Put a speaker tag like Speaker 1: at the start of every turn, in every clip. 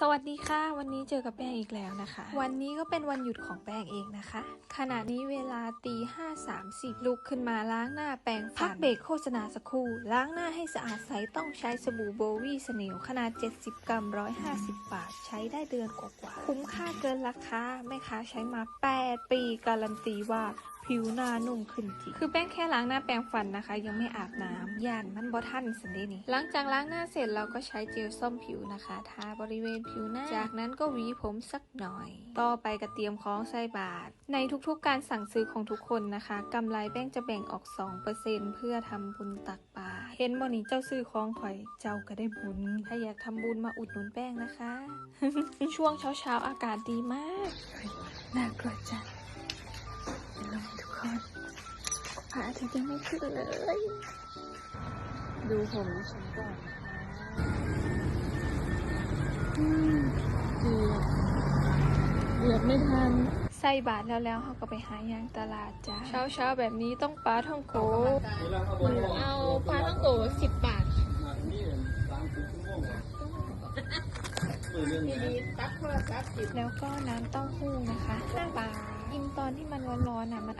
Speaker 1: สวัสดีค่ะ วันนี้เจอกับแป้งอีกแล้วนะคะ วันนี้ก็เป็นวันหยุดของแป้งเองนะคะ ขณะนี้เวลาตีห้าสามสิบลุกขึ้นมาล้างหน้าแปรงฟันพักเบรกโฆษณาสักครู่ ล้างหน้าให้สะอาดใสต้องใช้สบู่โบวี่สเนลขนาด 70 กรัม 150 บาท ใช้ได้เดือนกว่าๆคุ้มค่าเกินราคาแม่ค้าใช้มา 8 ปีการันตีว่า ผิวหน้านุ่มขึ้นจริงคือแป้งแค่ล้างหน้าแปรงฟันนะคะ ยังไม่อาบน้ำย่านมันบ่ทันสันเดนี่หลังจากล้างหน้าเสร็จเราก็ใช้เจลส้มผิวนะคะทาบริเวณผิวหน้า จากนั้นก็หวีผมสักหน่อย ต่อไปกระเตรียมของใส่บาท ในทุกๆการสั่งซื้อของทุกคนนะคะกำไรแป้งจะแบ่งออก 2%เพื่อทำบุญตักบาตรเห็นบ่นี่เจ้าซื้อของข่อยเจ้าก็ได้บุญถ้าอยากทำบุญมาอุดหนุนแป้งนะคะ ช่วงเช้าๆอากาศดีมากน่ากลัวจั พระอาทิตย์ยังไม่ขึ้นเลย
Speaker 2: ดูผมฉันก่อนนะคะอืมดีอะเกือบไม่ทัน
Speaker 1: ใส่บาทแล้วแล้วเขาก็ไปหายางตลาดจ้าเช้าเช้าๆแบบนี้ต้องปลาท่องโก
Speaker 2: เอาปลาท่องโกสิบบาทดีๆตัดโทรศัพท์สิบ
Speaker 1: แล้วก็น้ำเต้าหู้นะคะ5บาทกินตอนที่มันร้อนๆน่ะมัน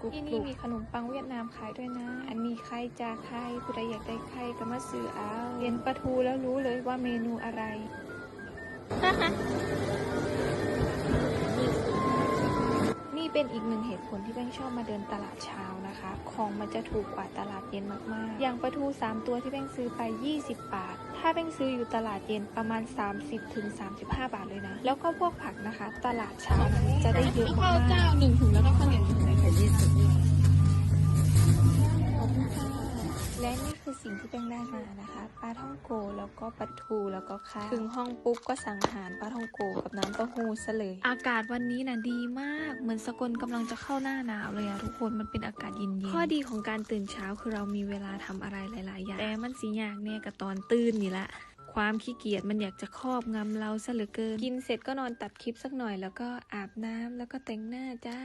Speaker 1: อร่อยนะมันกรุบที่นี่มีขนมปังเวียดนามขายด้วยนะ อันนี้ไข่จาไข่ผู้ใดอยากได้ไข่ก็มาซื้อเอาเห็นปลาทูแล้วรู้เลยว่าเมนูอะไรนี่เป็นอีกหนึ่งเหตุผลที่แป้งชอบมาเดินตลาดเช้านะคะ ของมันจะถูกกว่าตลาดเย็นมากๆ อย่างปลาทู 3 ตัวที่แป้งซื้อไป 20 บาท ถ้าแป้งซื้ออยู่ตลาดเย็นประมาณ 30ถึง35 บาทเลยนะ แล้วก็พวกผักนะคะ ตลาดเช้าจะได้เยอะ
Speaker 2: ข้ามา
Speaker 1: ว
Speaker 2: เจ้ากหนึ่งถุงแล้วก็
Speaker 1: สิ่งที่แป้งได้มานะคะปลาท่องโกแล้วก็ปลาทูแล้วก็ข้าวถึงห้องปุ๊บก็สั่งอาหารปลาท่องโกกับน้ำเต้าหู้ซะเลย อากาศวันนี้นะดีมาก เหมือนสกลกำลังจะเข้าหน้าหนาวเลยอะทุกคนมันเป็นอากาศเย็นๆข้อดีของการตื่นเช้าคือเรามีเวลาทำอะไรหลาย ๆ อย่างแต่มันสียากเนี่ยกับตอนตื่นนี่แหละความขี้เกียจมันอยากจะครอบงำเราซะเหลือเกิน กินเสร็จก็นอนตัดคลิปสักหน่อยแล้วก็อาบน้ำแล้วก็แต่งหน้าจ้า